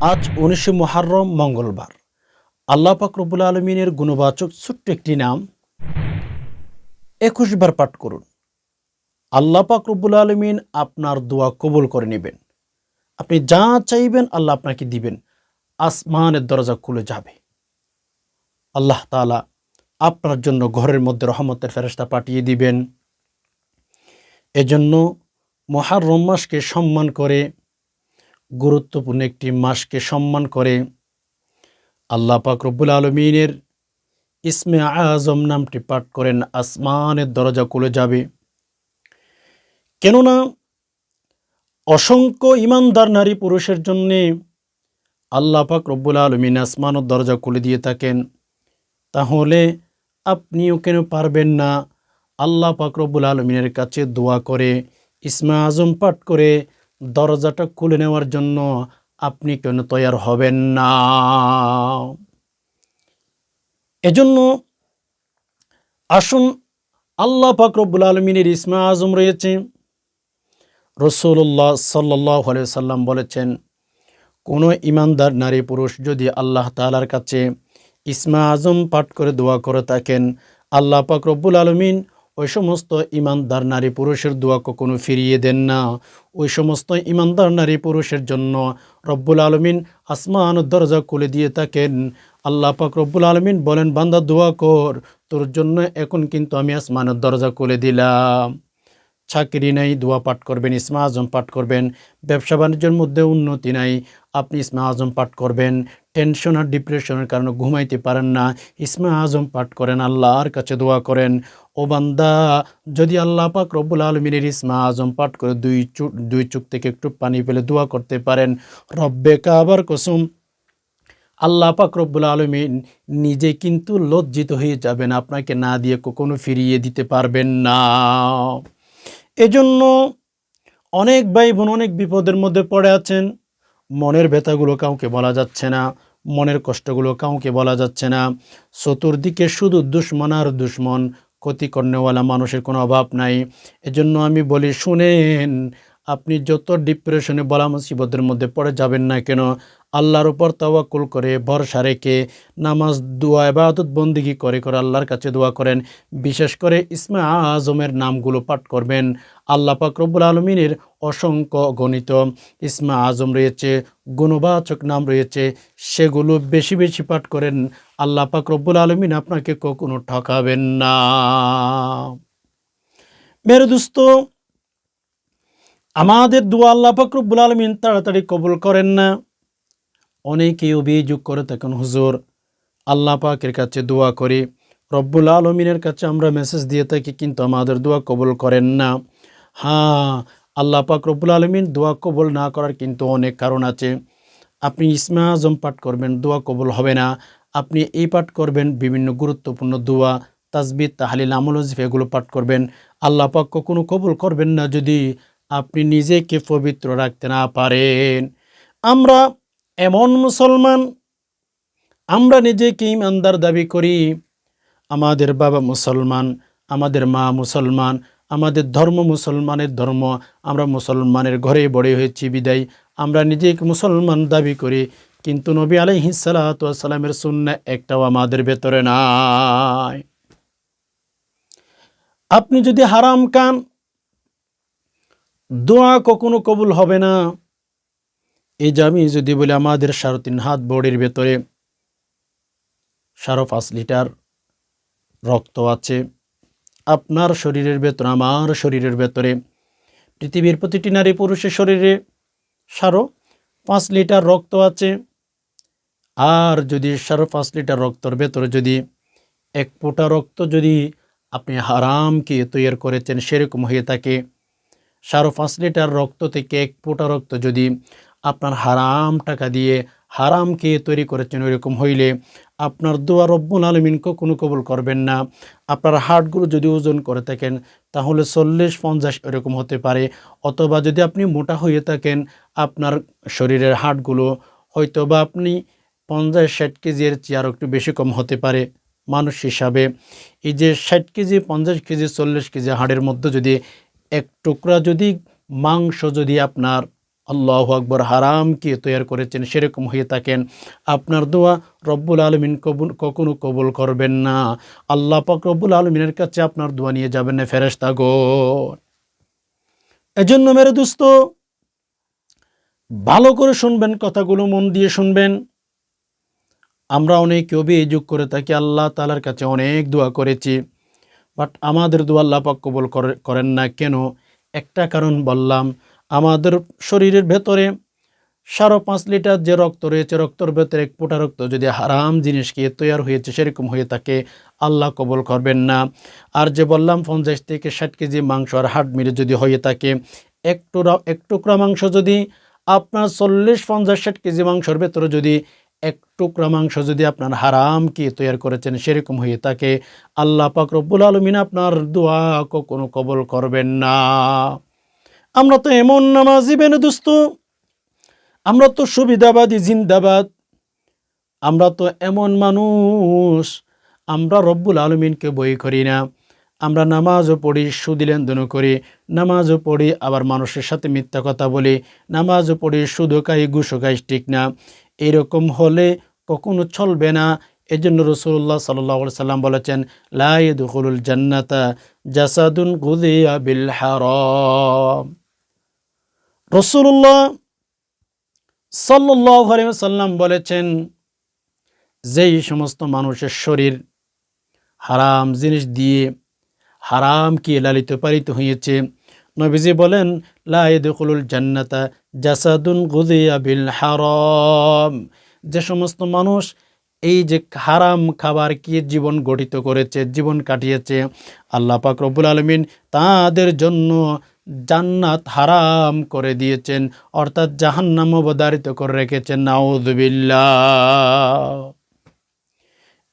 আজ উনিশে মহারম মঙ্গলবার। আল্লাহ রব্বুল আলমিনের গুণবাচক ছোট্ট একটি নাম একুশ বার পাঠ করুন। আল্লাহ রব্বুল আলমিন আপনার দোয়া কবুল করে নেবেন। আপনি যা চাইবেন আল্লাহ আপনাকে দিবেন। আসমানের দরজা খুলে যাবে। আল্লাহ তাআলা আপনার জন্য ঘরের মধ্যে রহমতের ফেরেস্তা পাঠিয়ে দিবেন। এজন্য মহারম মাসকে সম্মান করে গুরুত্বপূর্ণ একটি মাসকে সম্মান করে আল্লাহ পাক রব্বুল আলমিনের ইসমে আজম নামটি পাঠ করেন, আসমানের দরজা খুলে যাবে। কেননা অসংখ্য ইমানদার নারী পুরুষের জন্যে আল্লাহ পাক রব্বুল আলমিন আসমানের দরজা খুলে দিয়ে থাকেন। তাহলে আপনিও কেন পারবেন না আল্লাহ পাক রব্বুল আলমিনের কাছে দোয়া করে, ইসমা আজম পাঠ করে দরজাটা খুলে নেওয়ার জন্য আপনি কেন তৈয়ার হবেন না? এজন্য আসুন, আল্লাহ পাক রব্বুল আলমিনের ইসমা আজম রয়েছে। রসুল্লাহ সাল্লাহ সাল্লাম বলেছেন, কোনো ইমানদার নারী পুরুষ যদি আল্লাহ তালার কাছে ইসমা আজম পাঠ করে দোয়া করে থাকেন, আল্লাহ পাক রব্বুল আলমিন ওই সমস্ত ইমানদার নারী পুরুষের দোয়া কখনো ফিরিয়ে দেন না। ওই সমস্ত ইমানদার নারী পুরুষের জন্য রব্বুল আলমিন আসমান দরজা খুলে দিয়ে থাকেন। আল্লাহ পাক রব্বুল আলমিন বলেন, বান্দা, দোয়া কর, তোর জন্য এখন কিন্তু আমি আসমানের দরজা খুলে দিলাম। চাকরি নাই, দোয়া পাঠ করবেন, ইসমা আজম পাঠ করবেন, ব্যবসা বাণিজ্যের মধ্যে উন্নতি নাই, আপনি ইসমা আজম পাঠ করবেন, টেনশন আর ডিপ্রেশনের কারণে ঘুমাইতে পারেন না, ইসমা আজম পাঠ করেন, আল্লাহর কাছে দোয়া করেন। ও বান্দা, যদি আল্লাহ পাক রব্বুল আলমিনের ইসমা আজম পাঠ করে দুই চুক দুই চুক থেকে একটু পানি ফেলে দোয়া করতে পারেন, রব্বে কাবার কসুম, আল্লাহ পাক রব্বুল আলমিন নিজে কিন্তু লজ্জিত হয়ে যাবেন, আপনাকে না দিয়ে কখনো ফিরিয়ে দিতে পারবেন না। এজন্য অনেক ভাই বোন অনেক বিপদের মধ্যে পড়ে আছেন। মনের ব্যথাগুলো কাউকে বলা যাচ্ছে না, মনের কষ্টগুলো কাউকে বলা যাচ্ছে না। চতুর্দিকে শুধু দুশ্মন আর দুশ্মন ক্ষতি কর্নেওয়ালা মানুষের কোনো অভাব নাই। এজন্য আমি বলি, শুনেন আপনি যত ডিপ্রেশনে বলা মুসিবতের মধ্যে পড়ে যাবেন না কেন, আল্লাহর উপর তাওয়াক্কুল করে ভরসা রেখে নামাজ, দোয়া এবাদত বন্দিগি করে করে আল্লাহর কাছে দোয়া করেন। বিশেষ করে ইসমা আজমের নামগুলো পাঠ করবেন। আল্লাহ রব্বুল আলমিনের অসংখ্য গণিত ইসমা আজম রয়েছে, গুণবাচক নাম রয়েছে, সেগুলো বেশি বেশি পাঠ করেন। আল্লাহ পাক রব্বুল আলমিন আপনাকে কখনো ঠকাবেন না। মেরে দোস্ত আমাদের দোয়া আল্লাহ পাক রব্বুল আলমিন তাড়াতাড়ি কবুল করেন না। অনেকেই অভিযোগ করে থাকেন, হুজুর, আল্লাহ পাকের কাছে দোয়া করি, রব্বুল আলমিনের কাছে আমরা মেসেজ দিয়ে থাকি, কিন্তু আমাদের দোয়া কবুল করেন না। হ্যাঁ আল্লাহ পাক রব্বুল আলমিন দোয়া কবুল না করার কিন্তু অনেক কারণ আছে। আপনি ইসমা আজম পাঠ করবেন, দোয়া কবুল হবে না। আপনি এই পাঠ করবেন, বিভিন্ন গুরুত্বপূর্ণ দোয়া তাজবিদ তাহালিল আমল এগুলো পাঠ করবেন। আল্লাহ পাক কখনো কবুল করবেন না যদি আপনি নিজেকে পবিত্র রাখতে না পারেন। আমরা এমন মুসলমান, আমরা নিজেকে ইমানদার দাবি করি, আমাদের বাবা মুসলমান, আমাদের মা মুসলমান, আমাদের ধর্ম মুসলমানের ধর্ম, আমরা মুসলমানের ঘরে বড়ে হয়েছি, বিদায়। আমরা নিজেকে মুসলমান দাবি করি, কিন্তু নবী আলাইহিসালামের শূন্য একটাও আমাদের ভেতরে নাই। আপনি যদি হারাম কান দোয়া কখনো কবুল হবে না। এই যে আমি যদি বলি আমাদের সাড়ে তিন হাত বডির ভেতরে সাড়ে পাঁচ লিটার রক্ত আছে, আপনার শরীরের ভেতরে, আমার শরীরের ভেতরে, পৃথিবীর প্রতিটি নারী পুরুষের শরীরে সাড়ে পাঁচ লিটার রক্ত আছে। আর যদি সাড়ে পাঁচ লিটার রক্তর ভেতরে যদি এক ফোঁটা রক্ত যদি আপনি হারামকে তৈরি করেছেন, সেরকম হয়ে থাকে। সাড়ে পাঁচ লিটার রক্ত থেকে এক ফোঁটা রক্ত যদি আপনার হারাম টাকা দিয়ে হারামকে তৈরি করেছেন, ওইরকম হইলে আপনার দোয়া রব্বুল আলমিন কখনো কবুল করবেন না। আপনার হার্টগুলো যদি ওজন করে থাকেন, তাহলে চল্লিশ পঞ্চাশ এরকম হতে পারে। অথবা যদি আপনি মোটা হয়ে থাকেন, আপনার শরীরের হার্টগুলো হয়তো বা আপনি পঞ্চাশ ষাট কেজির চেয়ে আরও একটু বেশি কম হতে পারে মানুষ হিসাবে। এই যে ষাট কেজি, পঞ্চাশ কেজি, চল্লিশ কেজি হাড়ের মধ্যে যদি এক টুকরা যদি মাংস যদি আপনার আল্লাহ আকবর হারামকে তৈরি করেছেন, সেরকম হয়ে থাকেন, আপনার দোয়া রব্বুল আলমিন কবুল, কখনো কবুল করবেন না। আল্লাহ পাক রব্বুল আলমিনের কাছে আপনার দোয়া নিয়ে যাবেন না ফেরেস্তা গো। এজন্য মেরে দোস্ত, ভালো করে শুনবেন, কথাগুলো মন দিয়ে শুনবেন। আমরা অনেক অভিযোগ করে থাকি, আল্লাহ তালার কাছে অনেক দোয়া করেছি। বাট আমাদের দোয়া আল্লাহ পাক কবুল করে- করেন না কেন? একটা কারণ বললাম, আমাদের শরীরের ভেতরে সাড়ে পাঁচ লিটার যে রক্ত রয়েছে, রক্তর ভেতরে এক ফোঁটা রক্ত যদি হারাম জিনিস খেয়ে তৈরি হয়েছে, সেরকম হয়ে থাকে, আল্লাহ কবল করবেন না। আর যে বললাম, পঞ্চাশ থেকে ষাট কেজি মাংস আর হাট মিলে যদি হয়ে থাকে এক টুকরা এক টুকরা মাংস যদি আপনার চল্লিশ, পঞ্চাশ, ষাট কেজি মাংসর ভেতরে যদি এক টুকরা মাংস যদি আপনার হারাম কি তৈরি করেছেন সেরকম হয়ে তাকে আল্লাহ পাক রব্বুল আলমিন আপনার দোয়া কখনো কবল করবেন না। আমরা তো এমন নামাজি বেনে দোস্ত, আমরা তো সুবিধাবাদী জিন্দাবাদ, আমরা তো এমন মানুষ, আমরা রব্বুল আলমিনকে বই করি না। আমরা নামাজও পড়ি সুদি লেনদেনও করি, নামাজও পড়ি, আবার মানুষের সাথে মিথ্যা কথা বলি, নামাজও পড়ি সুদো খাই খাই ঠিক না। এরকম হলে কখনো চলবে না। এই জন্য রসুল্লাহ সাল্লাহ সাল্লাম বলেছেন লাইদুল জান্নাতা জাসাদুন গুদিয়া বিল হারাম। রসুল্লাহ সাল্লাহ সাল্লাম বলেছেন, যেই সমস্ত মানুষের শরীর হারাম জিনিস দিয়ে হারাম কি লালিত পালিত হয়েছে নবীজি বলেন লাইদুল জান্নাতা জাসাদুন গুদিয়া বিল হারম। যে সমস্ত মানুষ এই যে হারাম খাবার কি জীবন গঠিত করেছে, জীবন কাটিয়েছে, আল্লাহ পাক রব্বুল আলমিন তাদের জন্য জান্নাত হারাম করে দিয়েছেন, অর্থাৎ জাহান্নাম অবদারিত করে রেখেছেন নাউদুবিল্লাহ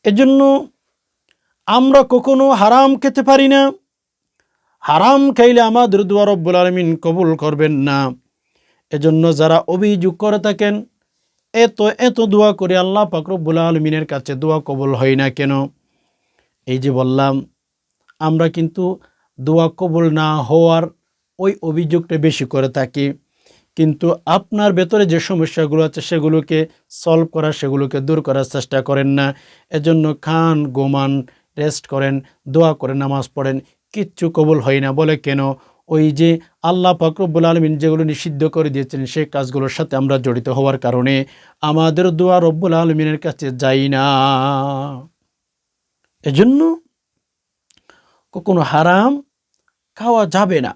এজন্য আমরা কখনো হারাম খেতে পারি না। হারাম খাইলে আমাদের দোয়া রব্বুল আলমিন কবুল করবেন না। এজন্য যারা অভিযোগ করে থাকেন, এত এত দোয়া করে আল্লাহ পাকরব্বুল আলমিনের কাছে দোয়া কবুল হয় না কেন? এই যে বললাম, আমরা কিন্তু দোয়া কবুল না হওয়ার ওই অভিযোগটা বেশি করে থাকি। কিন্তু আপনার ভেতরে যে সমস্যাগুলো আছে, সেগুলোকে সলভ করা সেগুলোকে দূর করার চেষ্টা করেন না। এজন্য খান, গোমান রেস্ট করেন, দোয়া করে নামাজ পড়েন। কিচ্ছু কবুল হয় না। বলে কেন? ওই যে আল্লাহ ফাকরবুল আলমিন যেগুলো নিষিদ্ধ করে দিয়েছেন, সেই কাজগুলোর সাথে আমরা জড়িত হওয়ার কারণে আমাদের দোয়া রব্বুল আলমিনের কাছে যাই না। এজন্য কখনো হারাম খাওয়া যাবে না।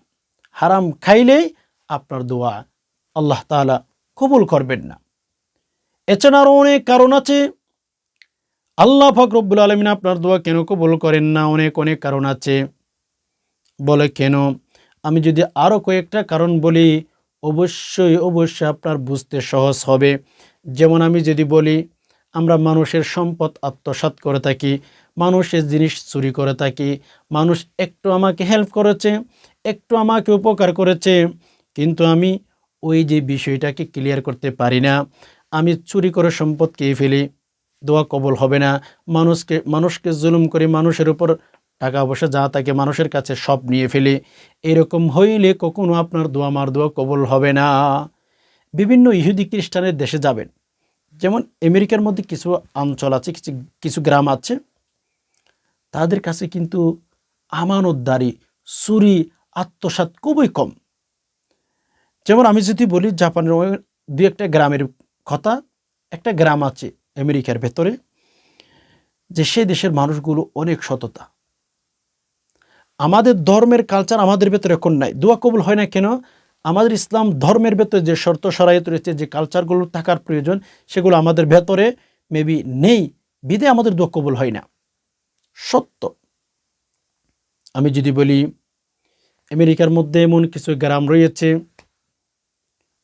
হারাম খাইলেই আপনার দোয়া আল্লাহ তালা কবুল করবেন না। এছাড়া আরও অনেক কারণ আছে। আল্লাহ ফকরবুল আলমিন আপনার দোয়া কেন কবুল করেন না? অনেক অনেক কারণ আছে। বলে, কেন? আমি যদি আরও কয়েকটা কারণ বলি, অবশ্যই অবশ্যই আপনার বুঝতে সহজ হবে। যেমন আমি যদি বলি, আমরা মানুষের সম্পদ আত্মসাৎ করে থাকি, মানুষের জিনিস চুরি করে থাকি, মানুষ একটু আমাকে হেল্প করেছে, একটু আমাকে উপকার করেছে, কিন্তু আমি ওই যে বিষয়টাকে ক্লিয়ার করতে পারি না। আমি চুরি করে সম্পদ খেয়ে ফেলি, দোয়া কবল হবে না। মানুষকে মানুষকে জুলুম করে মানুষের উপর টাকা পয়সা যা তাকে মানুষের কাছে সব নিয়ে ফেলে। এরকম হইলে কখনো আপনার দোয়া মার দোয়া কবল হবে না। বিভিন্ন ইহুদি খ্রিস্টানের দেশে যাবেন। যেমন আমেরিকার মধ্যে কিছু অঞ্চল আছে, কিছু কিছু গ্রাম আছে। তাদের কাছে কিন্তু আমানতদারি, চুরি আত্মসাত খুবই কম। যেমন আমি যদি বলি, জাপানের দু একটা গ্রামের কথা, একটা গ্রাম আছে আমেরিকার ভেতরে, যে সে দেশের মানুষগুলো অনেক সততা। আমাদের ধর্মের কালচার আমাদের ভেতরে এখন নাই। দোয়া কবুল হয় না কেন? আমাদের ইসলাম ধর্মের ভেতরে যে শর্ত সরাইত রয়েছে, যে কালচারগুলো থাকার প্রয়োজন, সেগুলো আমাদের ভেতরে মেবি নেই। বিদে আমাদের দোয়া কবুল হয় না। সত্য। আমি যদি বলি, আমেরিকার মধ্যে এমন কিছু গ্রাম রয়েছে,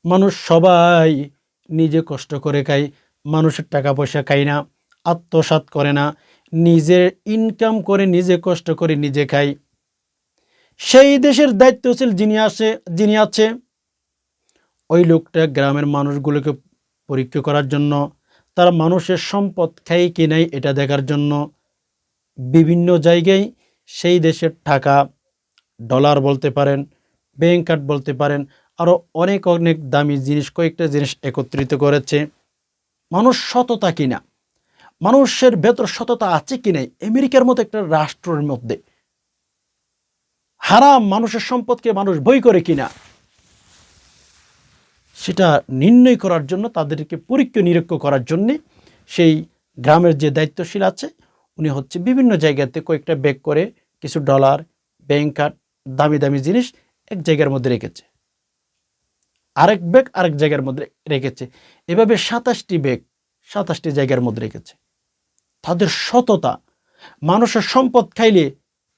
মানুষ সবাই নিজে কষ্ট করে খায়, মানুষের টাকা পয়সা খায় না আত্মসাত করে না নিজে ইনকাম করে নিজে কষ্ট করে নিজে খায়। সেই দেশের দায়িত্বশীল যিনি আসে যিনি আছে, ওই লোকটা গ্রামের মানুষগুলোকে পরীক্ষা করার জন্য, তারা মানুষের সম্পদ খায় কি নাই এটা দেখার জন্য বিভিন্ন জায়গায় সেই দেশের টাকা, ডলার বলতে পারেন, ব্যাংক কার্ড বলতে পারেন আরও অনেক অনেক দামি জিনিস, কয়েকটা জিনিস একত্রিত করেছে। মানুষ সততা কিনা? মানুষের ভেতর সততা আছে কি নাই? আমেরিকার মতো একটা রাষ্ট্রের মধ্যে হারাম মানুষের সম্পদকে মানুষ বই করে কিনা, সেটা নির্ণয় করার জন্য, তাদেরকে পরীক্ষা নিরীক্ষ করার জন্যে সেই গ্রামের যে দায়িত্বশীল আছে, উনি হচ্ছে বিভিন্ন জায়গাতে কয়েকটা ব্যাগ করে কিছু ডলার, ব্যাংক কার্ড, দামি দামি জিনিস এক জায়গার মধ্যে রেখেছে। আরেক ব্যাগ আরেক জায়গার মধ্যে রেখেছে। এভাবে সাতাশটি ব্যাগ সাতাশটি জায়গার মধ্যে রেখেছে। তাদের সততা, মানুষের সম্পদ খাইলে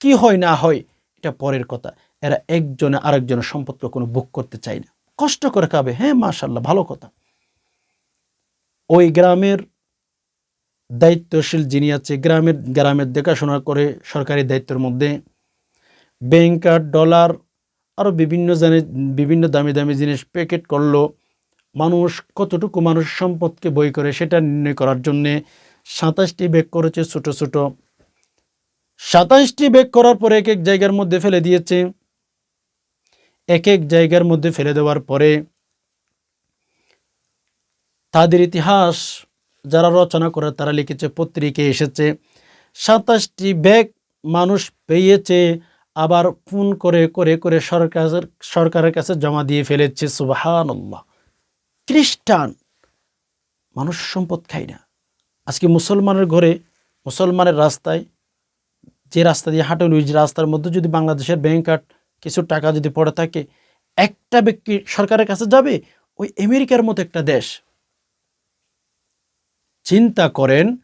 কি হয় না হয় এটা পরের কথা। এরা একজনে আরেকজনের সম্পদকে কোনো বুক করতে চায় না। কষ্ট করে খাবে। হ্যাঁ মাশাল্লাহ ভালো কথা। ওই গ্রামের দায়িত্বশীল যিনি আছে, গ্রামের গ্রামের দেখাশোনা করে সরকারি দায়িত্বের মধ্যে ব্যাংক কার্ড, ডলার আরও বিভিন্ন জানে, বিভিন্ন দামি দামি জিনিস প্যাকেট করল। মানুষ, কতটুকু মানুষ সম্পদকে বই করে সেটা নির্ণয় করার জন্যে সাতাশটি ব্যাগ করেছে ছোট ছোট। সাতাশটি ব্যাগ করার পরে এক এক জায়গার মধ্যে ফেলে দিয়েছে। এক এক জায়গার মধ্যে ফেলে দেওয়ার পরে তাদের ইতিহাস যারা রচনা করে তারা লিখেছে, পত্রিকায় এসেছে, সাতাশটি ব্যাগ মানুষ পেয়েছে, আবার ফোন করে করে করে সরকারের সরকারের কাছে জমা দিয়ে ফেলেছে সুবাহান আল্লাহ খ্রিস্টান মানুষ সম্পদ খায় না। আজকে মুসলমানের ঘরে, মুসলমানের রাস্তায় যে রাস্তা দিয়ে হাঁটেন ওই রাস্তার মধ্যে যদি বাংলাদেশের ব্যাংক কার্ড কিছু টাকা যদি পড়ে থাকে, একটা ব্যক্তি সরকারের কাছে যাবে, ওই আমেরিকার মতো একটা দেশ। চিন্তা করেন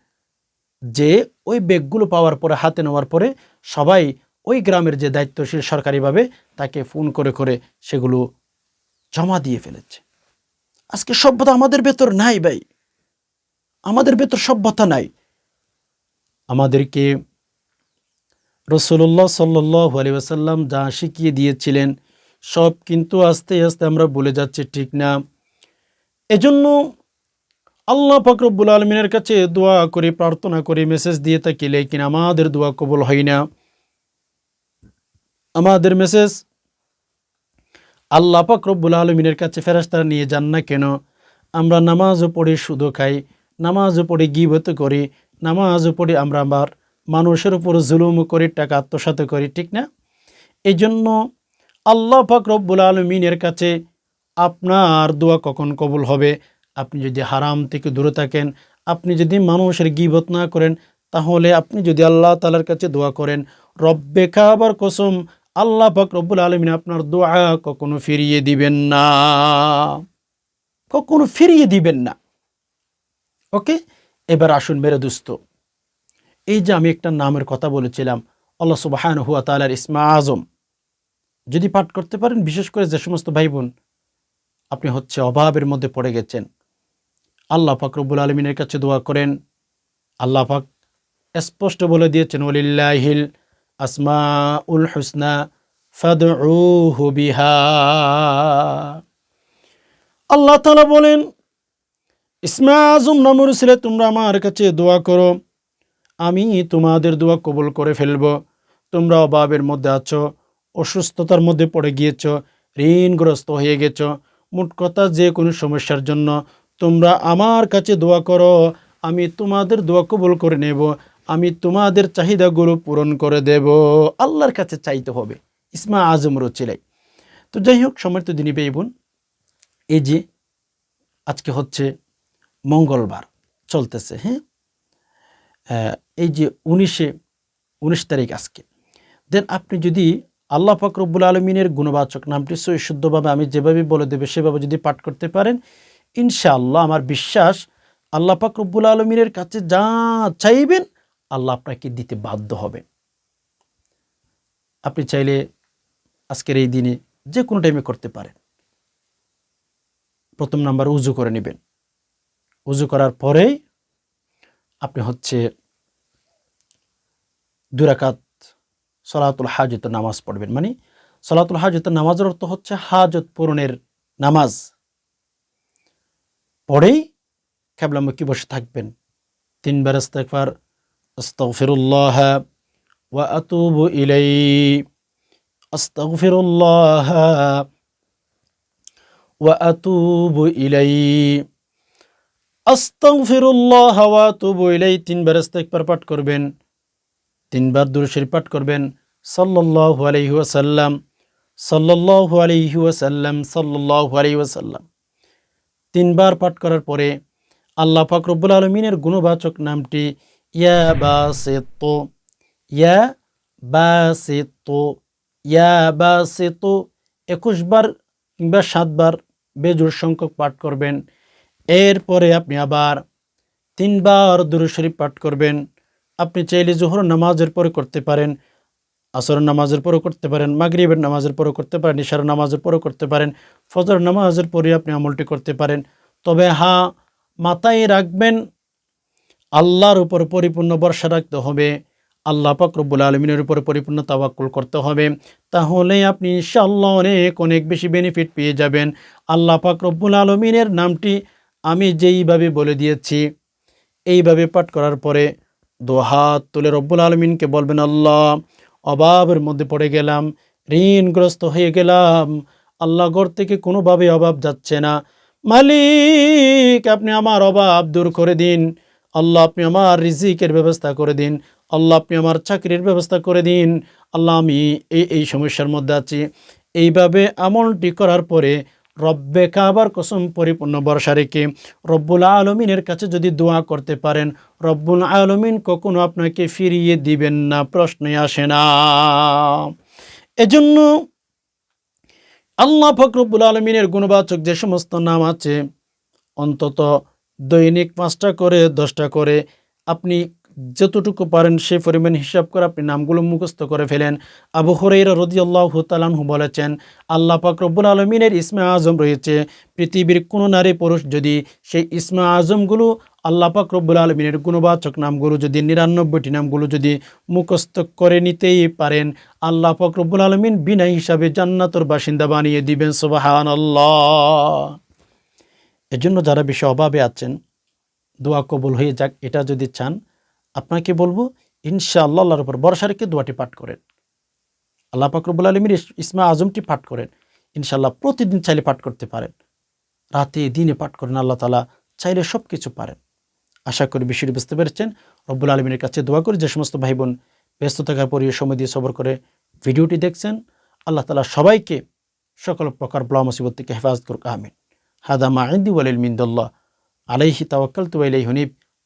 যে ওই ব্যাগগুলো পাওয়ার পরে, হাতে নেওয়ার পরে, সবাই ওই গ্রামের যে দায়িত্বশীল সরকারিভাবে তাকে ফোন করে করে সেগুলো জমা দিয়ে ফেলেছে। আজকে সভ্যতা আমাদের ভেতর নাই ভাই। আমাদের ভেতর সভ্যতা নাই। আমাদেরকে রসুল্লাহ সাল্লাহ আলি আসাল্লাম যা শিখিয়ে দিয়েছিলেন, সব কিন্তু আস্তে আস্তে আমরা বলে যাচ্ছি, ঠিক না? এজন্য আল্লাহ ফকরবুল আলমিনের কাছে দোয়া করে, প্রার্থনা করে, মেসেজ দিয়ে থাকি, লেকিন আমাদের দোয়া কবল হয় না। আমাদের মেসেজ, আল্লাহ ফকরবুল আলমিনের কাছে ফেরাস্তারা নিয়ে যান না কেন? আমরা নামাজও পড়ে শুধু খাই, নামাজও পড়ে গিবত করি, নামাজও পড়ে আমরা আবার মানুষের উপর জুলুম করি, টাকা আত্মসাত করি, ঠিক না? এই জন্য আল্লাহ রব্বুল আলমিনের কাছে আপনার দোয়া কখন কবুল হবে? আপনি যদি হারাম থেকে দূরে থাকেন, আপনি যদি মানুষের গিবত না করেন, তাহলে আপনি যদি আল্লাহ তালার কাছে দোয়া করেন রব্বে খাবার কসম, আল্লাহ পাক রব্বুল আলমিন আপনার দোয়া কখনো ফিরিয়ে দিবেন না। কখনো ফিরিয়ে দিবেন না। ওকে? এবার আসুন মেরে দুস্ত এই যে আমি একটা নামের কথা বলেছিলাম, আল্লাহ সুবাহান হুয়া তালার ইসমা আজম। যদি পাঠ করতে পারেন, বিশেষ করে যে সমস্ত ভাই বোন আপনি হচ্ছে অভাবের মধ্যে পড়ে গেছেন। আল্লাহ পাক রব্বুল আলমিনের কাছে দোয়া করেন। আল্লাহ পাক স্পষ্ট বলে দিয়েছেন ওলিল্লাহিল আসমা উল হুসনা বিহা। আল্লাহ তালা বলেন, ইসমা আজম নামুর ছেলে তোমরা আমার কাছে দোয়া করো। আমি তোমাদের দোয়া কবুল করে ফেলব। তোমরা অভাবের মধ্যে আছো, অসুস্থতার মধ্যে পড়ে গিয়েছ, ঋণগ্রস্ত হয়ে গেছ। মোট কথা যে কোনো সমস্যার জন্য তোমরা আমার কাছে দোয়া করো, আমি তোমাদের দোয়া কবুল করে নেব, আমি তোমাদের চাহিদাগুলো পূরণ করে দেব। আল্লাহর কাছে চাইতে হবে, ইসমা আজম রচিলাই। তো যাই হোক সমর্থ দিনই পেয়ে বোন, এই যে আজকে হচ্ছে মঙ্গলবার, চলতেছে হ্যাঁ? এই যে উনিশে, উনিশ তারিখ আজকে। দেন আপনি যদি আল্লাহ ফাকরবুল আলমিনের গুণবাচক নামটি সই শুদ্ধভাবে আমি যেভাবে বলে দেবে, সেভাবে যদি পাঠ করতে পারেন, ইনশাআল্লাহ আমার বিশ্বাস আল্লাহ ফাকরবুল আলমিনের কাছে যা চাইবেন আল্লাহ আপনাকে দিতে বাধ্য হবে। আপনি চাইলে আজকের এই দিনে যে কোনো টাইমে করতে পারেন। প্রথম নাম্বার উজু করে নেবেন। উজু করার পরেই আপনি হচ্ছে দুরাকাত সলাতুল হাজতের নামাজ পড়বেন। মানে সলাতুল হাজতের নামাজের অর্থ হচ্ছে হাজত পূরণের নামাজ। পড়েই ক্যাবলামুখী বসে থাকবেন। তিনবার ইস্তেকবার আস্তফিরুল্লাহ ওয়া আতুবু ইলাই আস্তফিরুল্লাহ ওয়া ইলাই আস্তং ফিরুল্লাহ হাওয়া তু বইলেই তিনবার ইস্তেকবার পাঠ করবেন, তিনবার দুরুশির পাঠ করবেন। সাল্লাহ আলহিহাসাল্লাম সাল্লাহ আলহিহাসাল্লাম সাল্লাহ আলহিহাসাল্লাম তিনবার পাঠ করার পরে আল্লাহ ফাকরবুল আলমিনের গুণবাচক নামটি ইয়া বা সে তো ইয়া বা সে ইয়া বা সে তো একুশবার কিংবা সাতবার বেজোর সংখ্যক পাঠ করবেন। এরপরে আপনি আবার তিনবার দুরু শরীফ পাঠ করবেন। আপনি চাইলে জোহর নামাজের পরে করতে পারেন আসর নামাজের পরেও করতে পারেন, মাগরিবের নামাজের পরেও করতে পারেন, ইশার নামাজের পরেও করতে পারেন, ফজর নামাজের পরে আপনি আমলটি করতে পারেন। তবে হ্যাঁ মাথায় রাখবেন, আল্লাহর উপর পরিপূর্ণ বর্ষা রাখতে হবে, আল্লাহ পাক রব্বুল আলমিনের উপর পরিপূর্ণ তাওয়াক্কুল করতে হবে, তাহলে আপনি ইনশাআল্লাহ অনেক অনেক বেশি বেনিফিট পেয়ে যাবেন। আল্লাহ পাক রব্বুল আলমিনের নামটি আমি যেইভাবে বলে দিয়েছি এইভাবে পাঠ করার পরে হাত তুলে রব্বুল আলমিনকে বলবেন, আল্লাহ অভাবের মধ্যে পড়ে গেলাম, ঋণগ্রস্ত হয়ে গেলাম, আল্লাহ ঘর থেকে কোনোভাবে অভাব যাচ্ছে না। মালিক, আপনি আমার অভাব দূর করে দিন। আল্লাহ, আপনি আমার রিজিকের ব্যবস্থা করে দিন। আল্লাহ, আপনি আমার চাকরির ব্যবস্থা করে দিন। আল্লাহ, আমি এই এই সমস্যার মধ্যে আছি। এইভাবে আমলটি করার পরে রব্বে কাবার কসম পরিপূর্ণ বর্ষা রেখে রব্বুল আলমিনের কাছে যদি দোয়া করতে পারেন, রব্বুল আলমিন কখনো আপনাকে ফিরিয়ে দিবেন না প্রশ্নে আসে না। এজন্য আল্লাহ ফকরবুল আলমিনের গুণবাচক যে সমস্ত নাম আছে, অন্তত দৈনিক পাঁচটা করে, দশটা করে, আপনি যতটুকু পারেন সেই পরিমাণ হিসাব করে আপনি নামগুলো মুখস্থ করে ফেলেন। আবু হরের রদি আল্লাহ তালানহু বলেছেন, আল্লাহ পাক রব্বুল আলমিনের ইসমে আজম রয়েছে। পৃথিবীর কোনো নারী পুরুষ যদি সেই ইসমে আজমগুলো আল্লাহ পাক রব্বুল আলমিনের গুণবাচক নামগুলো যদি নিরানব্বইটি নামগুলো যদি মুখস্থ করে নিতেই পারেন, আল্লাহ পাক রব্বুল আলমিন বিনা হিসাবে জান্নাতর বাসিন্দা বানিয়ে দিবেন সোবাহান আল্লাহ এজন্য যারা বেশি অভাবে আছেন, দোয়া কবুল হয়ে যাক, এটা যদি চান আপনাকে বলব, ইনশাআল্লাহ আল্লাহর উপর বর্ষা রেখে দোয়াটি পাঠ করেন। আল্লাহ পাকরবুল আলমীর ইসমা আজমটি পাঠ করেন। ইনশাল্লাহ প্রতিদিন চাইলে পাঠ করতে পারেন। রাতে, দিনে পাঠ করেন, আল্লাহ তালা চাইলে সব কিছু পারেন। আশা করি বিষয়টি বুঝতে পেরেছেন। রব্বুল আলমীর কাছে দোয়া করি যে সমস্ত ভাই বোন ব্যস্ত থাকার পরে সময় দিয়ে সবর করে ভিডিওটি দেখছেন। আল্লাহ তালা সবাইকে সকল প্রকার ব্লা মুসিবত থেকে হেফাজত করুক, আমিন। হাদামা আইন্দি ওয়ালিল মিন্দুল্লাহ আলাইহি তাওয়াক্কাল তু আলাই